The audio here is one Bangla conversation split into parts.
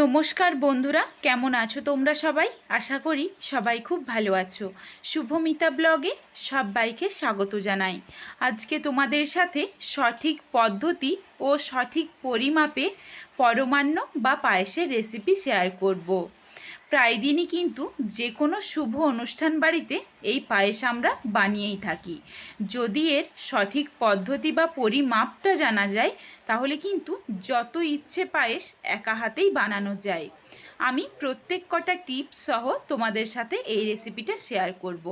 নমস্কার বন্ধুরা, কেমন আছো তোমরা সবাই? আশা করি সবাই খুব ভালো আছো। শুভমিতা ব্লগে সবাইকে স্বাগত জানাই। আজকে তোমাদের সাথে সঠিক পদ্ধতি ও সঠিক পরিমাপে পরমান্ন বা পায়েসের রেসিপি শেয়ার করব। প্রায় দিনই কিন্তু যে কোনো শুভ অনুষ্ঠান বাড়িতে এই পায়েস আমরা বানিয়েই থাকি। যদি এর সঠিক পদ্ধতি বা পরিমাপটা জানা যায়, তাহলে কিন্তু যত ইচ্ছে পায়েস একা হাতেই বানানো যায়। আমি প্রত্যেক কটা টিপস সহ তোমাদের সাথে এই রেসিপিটা শেয়ার করব।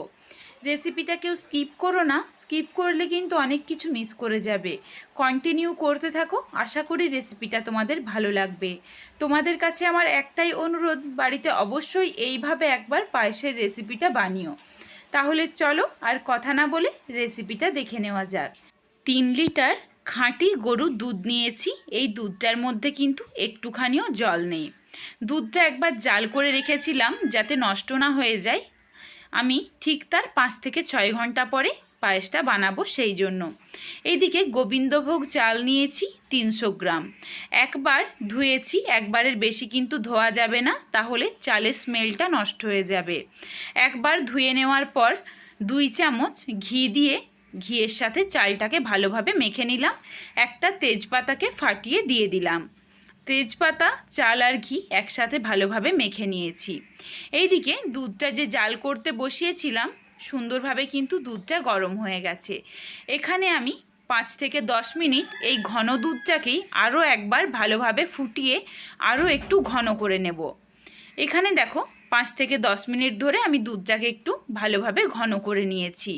রেসিপিটা কেউ স্কিপ করো না স্কিপ করলে কিন্তু অনেক কিছু মিস করে যাবে। কন্টিনিউ করতে থাকো, আশা করি রেসিপিটা তোমাদের ভালো লাগবে। তোমাদের কাছে আমার একটাই অনুরোধ, বাড়িতে অবশ্যই এইভাবে একবার পায়েসের রেসিপিটা বানিও। তাহলে চলো আর কথা না বলে রেসিপিটা দেখে নেওয়া যাক। তিন লিটার খাঁটি গরুর দুধ নিয়েছি, এই দুধটার মধ্যে কিন্তু একটুখানিও জল নেই। দুধটা একবার জাল করে রেখেছিলাম যাতে নষ্ট না হয়ে যায়। আমি ঠিক তার পাঁচ থেকে ছয় ঘণ্টা পরে পায়েসটা বানাবো সেই জন্য। এইদিকে গোবিন্দভোগ চাল নিয়েছি তিনশো গ্রাম। একবার ধুয়েছি, একবারের বেশি কিন্তু ধোয়া যাবে না, তাহলে চালের স্মেলটা নষ্ট হয়ে যাবে। একবার ধুয়ে নেওয়ার পর দুই চামচ ঘি দিয়ে ঘিয়ের সাথে চালটাকে ভালোভাবে মেখে নিলাম। একটা তেজপাতাকে ফাটিয়ে দিয়ে দিলাম। তেজপাতা, চাল আর ঘি একসাথে ভালোভাবে মেখে নিয়েছি। এইদিকে দুধটা যে জাল করতে বসিয়েছিলাম, সুন্দরভাবে কিন্তু দুধটা গরম হয়ে গেছে। এখানে আমি পাঁচ থেকে দশ মিনিট এই ঘন দুধটাকেই আরও একবার ভালোভাবে ফুটিয়ে আরও একটু ঘন করে নেব। এখানে দেখো, পাঁচ থেকে দশ মিনিট ধরে আমি দুধটাকে একটু ভালোভাবে ঘন করে নিয়েছি।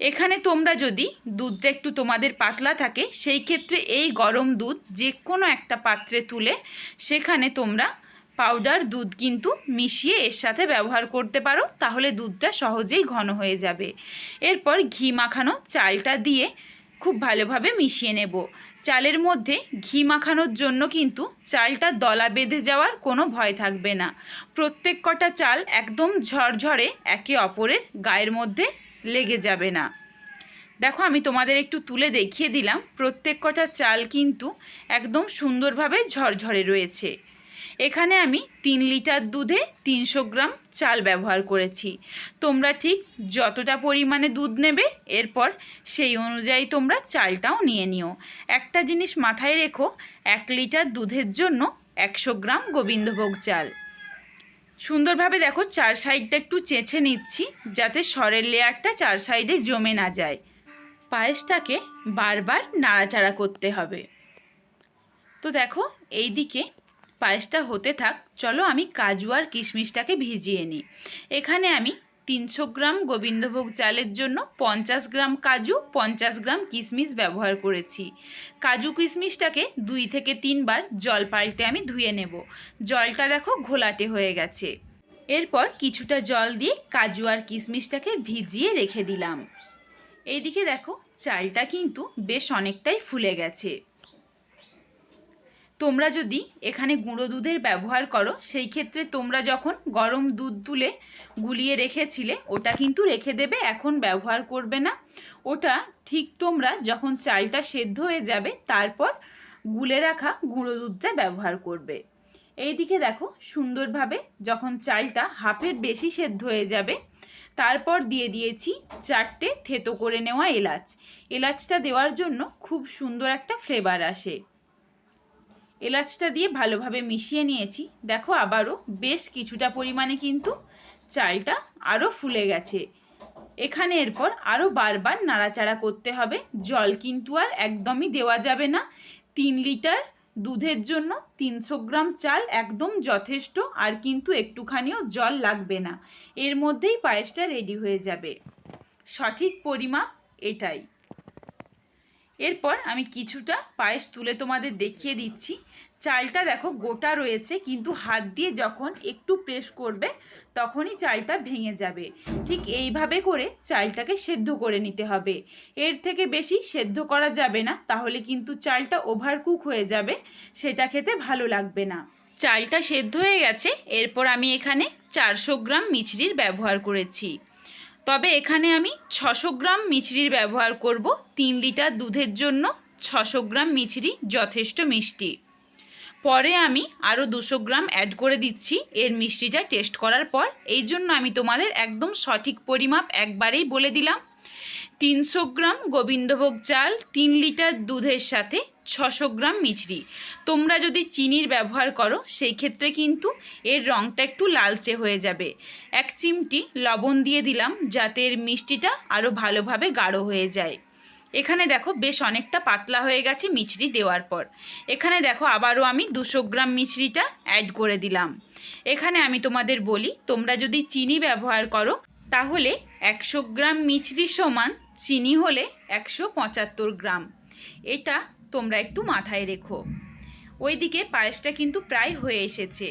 এখানে তোমরা যদি দুধটা একটু তোমাদের পাতলা থাকে, সেই ক্ষেত্রে এই গরম দুধ যে কোনো একটা পাত্রে তুলে সেখানে তোমরা পাউডার দুধ কিন্তু মিশিয়ে এর সাথে ব্যবহার করতে পারো, তাহলে দুধটা সহজেই ঘন হয়ে যাবে। এরপর ঘি মাখানো চালটা দিয়ে খুব ভালোভাবে মিশিয়ে নেব। চালের মধ্যে ঘি মাখানোর জন্য কিন্তু চালটা দলা বেঁধে যাওয়ার কোনো ভয় থাকবে না। প্রত্যেক কটা চাল একদম ঝরঝরে একে অপরের গায়ের মধ্যে লেগে যাবে না। দেখো, আমি তোমাদের একটু তুলে দেখিয়ে দিলাম। প্রত্যেক কটা চাল কিন্তু একদম সুন্দরভাবে ঝরঝরে রয়েছে। এখানে আমি তিন লিটার দুধে তিনশো গ্রাম চাল ব্যবহার করেছি। তোমরা ঠিক যতটা পরিমাণে দুধ নেবে, এরপর সেই অনুযায়ী তোমরা চালটাও নিয়ে নিও। একটা জিনিস মাথায় রেখো, এক লিটার দুধের জন্য একশো গ্রাম গোবিন্দভোগ চাল। সুন্দরভাবে দেখো চার সাইডটা একটু চেঁচে নিচ্ছি, যাতে সরের লেয়ারটা চার সাইডে জমে না যায়। পায়েসটাকে বারবার নাড়াচাড়া করতে হবে। তো দেখো এই দিকে পায়েসটা হতে থাক, চলো আমি কাজু আর কিশমিশটাকে ভিজিয়ে নিই। এখানে আমি তিনশো গ্রাম গোবিন্দভোগ চালের জন্য পঞ্চাশ গ্রাম কাজু, পঞ্চাশ গ্রাম কিশমিশ ব্যবহার করেছি। কাজু কিশমিশটাকে দুই থেকে তিনবার জল পাল্টে আমি ধুয়ে নেব। জলটা দেখো ঘোলাটে হয়ে গেছে। এরপর কিছুটা জল দিয়ে কাজু আর কিশমিশটাকে ভিজিয়ে রেখে দিলাম। এইদিকে দেখো চালটা কিন্তু বেশ অনেকটাই ফুলে গেছে। তোমরা যদি এখানে গুঁড়ো দুধের ব্যবহার করো, সেই ক্ষেত্রে তোমরা যখন গরম দুধ তুলে গুলিয়ে রেখেছিলে, ওটা কিন্তু রেখে দেবে, এখন ব্যবহার করবে না। ওটা ঠিক তোমরা যখন চালটা সেদ্ধ হয়ে যাবে, তারপর গুলে রাখা গুঁড়ো দুধটা ব্যবহার করবে। এইদিকে দেখো, সুন্দরভাবে যখন চালটা হাফের বেশি সেদ্ধ হয়ে যাবে, তারপর দিয়ে দিয়েছি চারটে থেতো করে নেওয়া এলাচ। এলাচটা দেওয়ার জন্য খুব সুন্দর একটা ফ্লেভার আসে। এলাচটা দিয়ে ভালোভাবে মিশিয়ে নিয়েছি। দেখো আবারও বেশ কিছুটা পরিমাণে কিন্তু চালটা আরও ফুলে গেছে। এখানে এরপর আরও বারবার নাড়াচাড়া করতে হবে। জল কিন্তু আর একদমই দেওয়া যাবে না। তিন লিটার দুধের জন্য তিনশো গ্রাম চাল একদম যথেষ্ট আর কিন্তু একটুখানিও জল লাগবে না। এর মধ্যেই পায়েসটা রেডি হয়ে যাবে। সঠিক পরিমাপ এটাই। এরপর আমি কিছুটা পায়েস তুলে তোমাদের দেখিয়ে দিচ্ছি। চালটা দেখো গোটা রয়েছে, কিন্তু হাত দিয়ে যখন একটু প্রেস করবে, তখনই চালটা ভেঙে যাবে। ঠিক এইভাবে করে চালটাকে সেদ্ধ করে নিতে হবে। এর থেকে বেশি সেদ্ধ করা যাবে না, তাহলে কিন্তু চালটা ওভারকুক হয়ে যাবে, সেটা খেতে ভালো লাগবে না। চালটা সেদ্ধ হয়ে গেছে, এরপর আমি এখানে চারশো গ্রাম মিছরির ব্যবহার করেছি। তবে এখানে আমি ছশো গ্রাম মিছরির ব্যবহার করব। তিন লিটার দুধের জন্য ছশো গ্রাম মিছরি যথেষ্ট মিষ্টি। পরে আমি আরও দুশো গ্রাম অ্যাড করে দিচ্ছি। এর মিষ্টিটা টেস্ট করার পর, এই জন্য আমি তোমাদের একদম সঠিক পরিমাপ একবারেই বলে দিলাম। তিনশো গ্রাম গোবিন্দভোগ চাল, তিন লিটার দুধের সাথে ছশো গ্রাম মিছরি। তোমরা যদি চিনির ব্যবহার করো, সেই ক্ষেত্রে কিন্তু এর রঙটা একটু লালচে হয়ে যাবে। এক চিমটি লবণ দিয়ে দিলাম, যাতে এর মিষ্টিটা আরও ভালোভাবে গাঢ় হয়ে যায়। এখানে দেখো বেশ অনেকটা পাতলা হয়ে গেছে মিছরি দেওয়ার পর। এখানে দেখো আবারও আমি দুশো গ্রাম মিছরিটা অ্যাড করে দিলাম। এখানে আমি তোমাদের বলি, তোমরা যদি চিনি ব্যবহার করো, তাহলে একশো গ্রাম মিছরি সমান চিনি হলে একশো পঁচাত্তর গ্রাম। এটা তোমরা একটু মাথায় রেখো। ওইদিকে পায়েসটা কিন্তু প্রায় হয়ে এসেছে।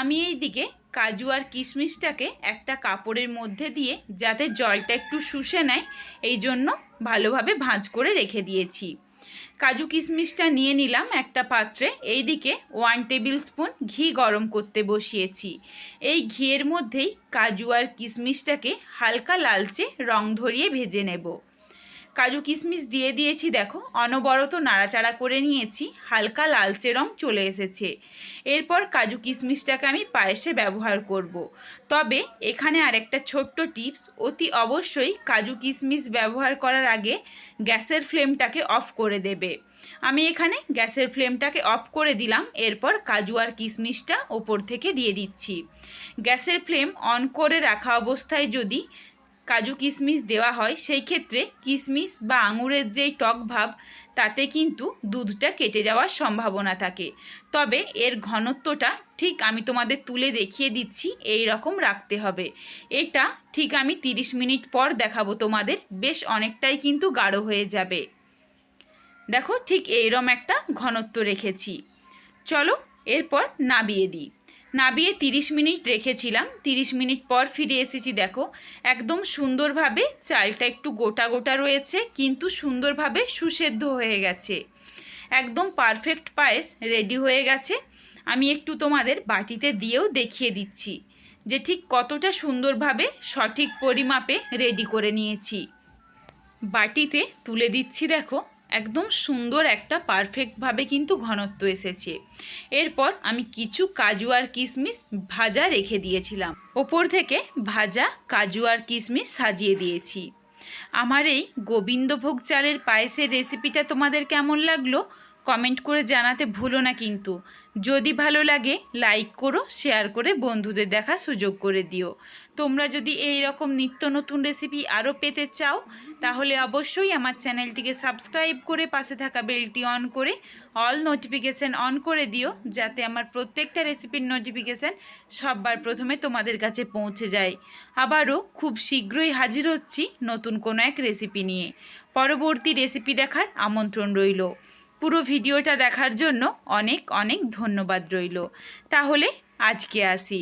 আমি এই দিকে কাজু আর কিশমিশটাকে একটা কাপড়ের মধ্যে দিয়ে যাতে জলটা একটু শুষে নেয়, এই জন্য ভালোভাবে ভাঁজ করে রেখে দিয়েছি। কাজু কিশমিশটা নিয়ে নিলাম একটা পাত্রে। এই দিকে ওয়ান টেবিল স্পুন ঘি গরম করতে বসিয়েছি। এই ঘিয়ের মধ্যেই কাজু আর কিশমিশটাকে হালকা লালচে রং ধরিয়ে ভেজে নেব। কাজু কিশমিশ দিয়ে দিয়েছি, দেখো। অনবরত নাড়াচাড়া করে নিয়েছি। হালকা লালচে রং চলে এসেছে। এরপর কাজু কিশমিশটাকে আমি পায়েসে ব্যবহার করব। তবে এখানে আরেকটা ছোট্ট টিপস, অতি অবশ্যই কাজু কিশমিশ ব্যবহার করার আগে গ্যাসের ফ্লেমটাকে অফ করে দেবে। আমি এখানে গ্যাসের ফ্লেমটাকে অফ করে দিলাম, এরপর কাজু আর কিশমিশটা ওপর থেকে দিয়ে দিচ্ছি। গ্যাসের ফ্লেম অন করে রাখা অবস্থায় যদি কাজু কিশমিশ দেওয়া হয়, সেই ক্ষেত্রে কিশমিশ বা আঙুরের যেই টক ভাব, তাতে কিন্তু দুধটা কেটে যাওয়ার সম্ভাবনা থাকে। তবে এর ঘনত্বটা ঠিক আমি তোমাদের তুলে দেখিয়ে দিচ্ছি, এই রকম রাখতে হবে। এটা ঠিক আমি 30 মিনিট পর দেখাবো তোমাদের, বেশ অনেকটাই কিন্তু গাঢ় হয়ে যাবে। দেখো ঠিক এইরকম একটা ঘনত্ব রেখেছি। চলো এরপর নাবিয়ে দিই। নাবিয়ে 30 মিনিট রেখেছিলাম। 30 মিনিট পর ফিরে এসেছি, দেখো। একদম সুন্দরভাবে চালটা একটু গোটা গোটা রয়েছে, কিন্তু সুন্দরভাবে সুসেদ্ধ হয়ে গেছে। একদম পারফেক্ট পায়েস রেডি হয়ে গেছে। আমি একটু তোমাদের বাটিতে দিয়েও দেখিয়ে দিচ্ছি যে ঠিক কতটা সুন্দরভাবে সঠিক পরিমাপে রেডি করে নিয়েছি। বাটিতে তুলে দিচ্ছি, দেখো। একদম সুন্দর একটা পারফেক্টভাবে কিন্তু ঘনত্ব এসেছে। এরপর আমি কিছু কাজু আর কিশমিশ ভাজা রেখে দিয়েছিলাম। ওপর থেকে ভাজা কাজু আর কিশমিশ সাজিয়ে দিয়েছি। আমার এই গোবিন্দভোগ চালের পায়েসের রেসিপিটা তোমাদের কেমন লাগল? কমেন্ট করে জানাতে ভুলো না কিন্তু। যদি ভালো লাগে লাইক করো শেয়ার করে বন্ধুদের দেখা সুযোগ করে দিও। তোমরা যদি এই রকম নিত্য নতুন রেসিপি আরও পেতে চাও, তাহলে অবশ্যই আমার চ্যানেলটিকে সাবস্ক্রাইব করে পাশে থাকা বেলটি অন করে অল নোটিফিকেশান অন করে দিও, যাতে আমার প্রত্যেকটা রেসিপির নোটিফিকেশান সববার প্রথমে তোমাদের কাছে পৌঁছে যায়। আবারও খুব শীঘ্রই হাজির হচ্ছি নতুন কোনো এক রেসিপি নিয়ে। পরবর্তী রেসিপি দেখার আমন্ত্রণ রইল। পুরো ভিডিওটা দেখার জন্য অনেক অনেক ধন্যবাদ রইল। তাহলে আজকে আসি।